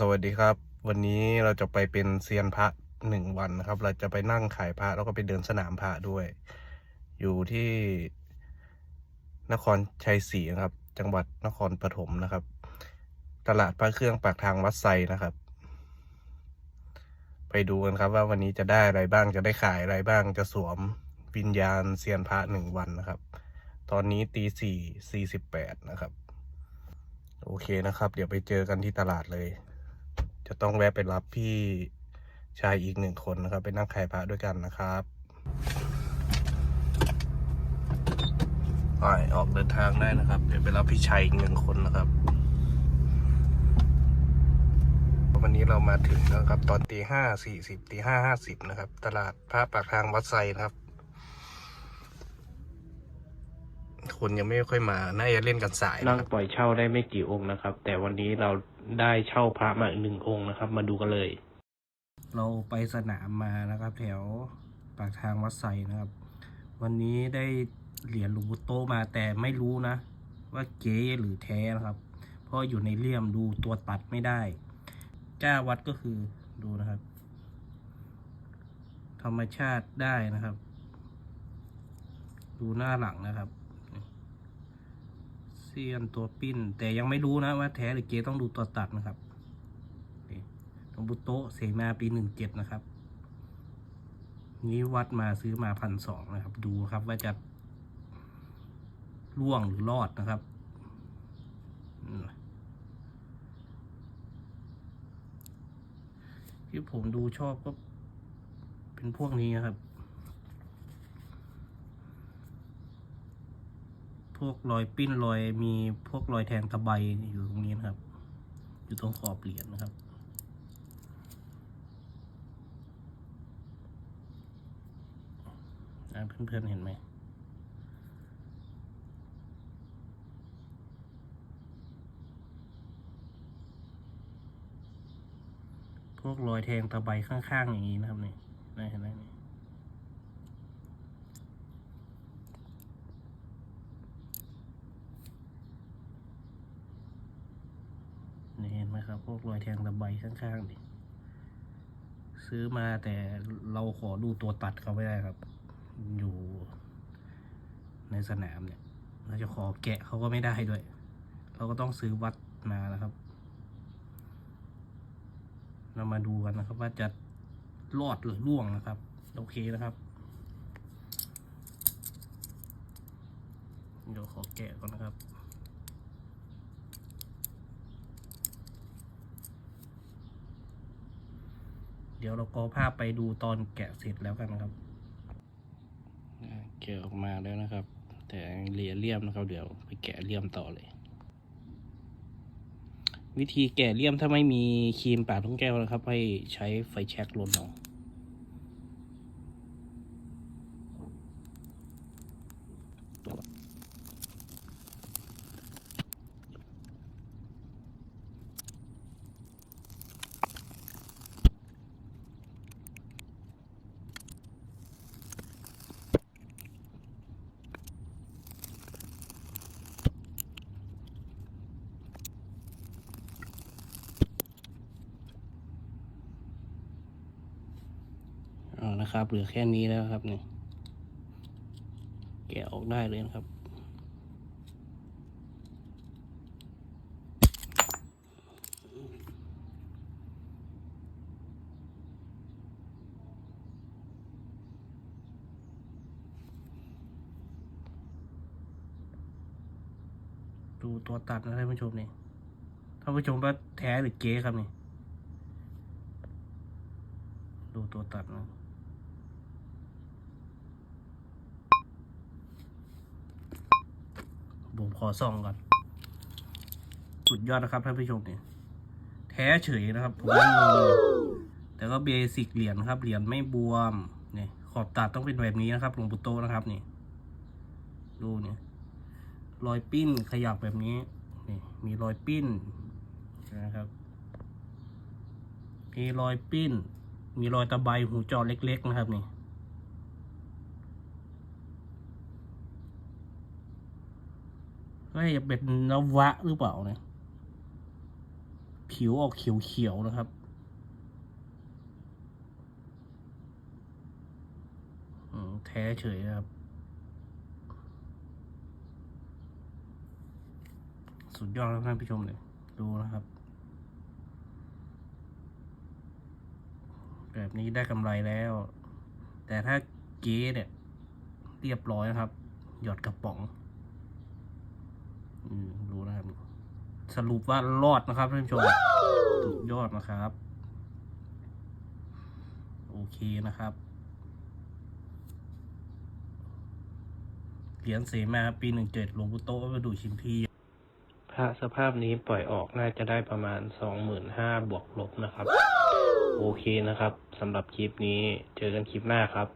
สวัสดีครับ วันนี้เราจะไปเป็นเซียนพระหนึ่งวันนะครับ เราจะไปนั่งขายพระแล้วก็ไปเดินสนามพระด้วย อยู่ที่นครชัยศรีนะครับ จังหวัดนครปฐมนะครับ ตลาดพระเครื่องปากทางวัดไซนะครับ ไปดูกันครับว่าวันนี้จะได้อะไรบ้างจะได้ขายอะไรบ้างจะสวมวิญญาณเซียนพระหนึ่งวันนะครับ ตอนนี้ตีสี่สี่สิบแปดนะครับโอเคนะครับ เดี๋ยวไปเจอกันที่ตลาดเลย จะต้องแวะไปรับพี่ชายอีกหนึ่งคนนะครับ ไปนั่งขายพระด้วยกันนะครับไปออกเดินทางได้นะครับ เดี๋ยวไปรับพี่ชายอีกหนึ่งคนนะครับ วันนี้เรามาถึงแล้วครับ ตอนตีห้าสี่สิบตีห้าห้าสิบนะครับ ตลาดพระปากทางวัดไซนะครับ คนยังไม่ค่อยมาน่าจะเล่นกันสายนั่นะงครับปล่อยเช่าได้ไม่กี่องค์นะครับ แต่วันนี้เราได้เช่าพระมาอีกหนึ่งองค์นะครับ มาดูกันเลย เราไปสนามมานะครับ แถวปากทางวัดไซนะครับ วันนี้ได้เหรียญหลวงปู่โตมาแต่ไม่รู้นะ ว่าเก๋หรือแท้นะครับ เพราะอยู่ในเลี่ยมดูตัวตัดไม่ได้จ้าวัดก็คือดูนะครับ ธรรมชาติได้นะครับ ดูหน้าหลังนะครับ เซียนตัวปิ้น แต่ยังไม่รู้นะว่าแท้หรือเก๋ต้องดูตัวตัดนะครับหลวงปู่โตเสมาปีหนึ่งเจ็ดนะครับ นี้วัดมาซื้อมาพันสองนะครับ ดูครับว่าจะร่วงหรือรอดนะครับ ที่ผมดูชอบก็เป็นพวกนี้ครับ วกรอยปิ้นรอยมีพวกรอยแทงตะไบอยู่ตรงนี้นะครับ อยู่ตรงขอบเหรียญนะครับ เพื่อนๆเห็นไหมพวกรอยแทงตะไบข้างๆอย่างนี้นะครับนี่นะเห็นไหมนี่ ครับ พวกรอยแทงตะไบข้างๆนี่ซื้อมาแต่เราขอดูตัวตัดเขาไม่ได้ครับ อยู่ในสนามเนี่ย เราจะขอแกะเขาก็ไม่ได้ด้วย เราก็ต้องซื้อวัดมานะครับ เรามาดูกันนะครับ ว่าจะรอดหรือร่วงนะครับ โอเคนะครับเดี๋ยวขอแกะก่อนนะครับ ดี๋ยวเราก็ภาพไปดูตอนแกะเสร็จแล้วกันนะครับแกะออกมาแล้วนะครับ แต่เหลียเลี่ยมนะครับ เดี๋ยวไปแกะเลี่ยมต่อเลย วิธีแกะเลี่ยมถ้าไม่มีครีมปาดท้องแก้วนะครับ ให้ใช้ไฟแช็กลนออก นะครับเหลือแค่นี้แล้วครับเนี่ยแกะออกได้เลยนะครับ ดูตัวตัดนะท่านผู้ชมนี่ท่านผู้ชมว่าแท้หรือเก๊ครับนี่ ดูตัวตัดนะ ผมขอส่องก่อน สุดยอดนะครับท่านผู้ชมเนี่ยแท้เฉยนะครับผมไม่งงเลยแต่ก็เบสิกเหรียญนะครับ เหรียญไม่บวมเนี่ยขอบตัดต้องเป็นแบบนี้นะครับหลวงปู่โตนะครับนี่ดูเนี่ยรอยปิ้นขยับแบบนี้นี่มีรอยปิ้นนะครับมีรอยปิ้น มีรอยตะไบหูจอเล็ก ๆ นะครับนี่ ก็จะเป็นนวะหรือเปล่าเนี่ยผิวออกเขียวๆนะครับ แท้เฉยครับ สุดยอดครับท่านผู้ชมเลย ดูนะครับ แบบนี้ได้กำไรแล้ว แต่ถ้าเก๊เนี่ย เรียบร้อยนะครับ หยอดกระป๋อง ดูนะครับสรุปว่ารอดนะครับท่านผู้ชมยอดนะครับ โอเคนะครับเหรียญเสมาปีหนึ่งเจ็ดหลวงปู่โตะวัดดูชิมพีพระสภาพนี้ปล่อยออกน่าจะได้ประมาณสองหมื่นห้าบวกลบนะครับ โอเคนะครับสำหรับคลิปนี้เจอกันคลิปหน้าครับ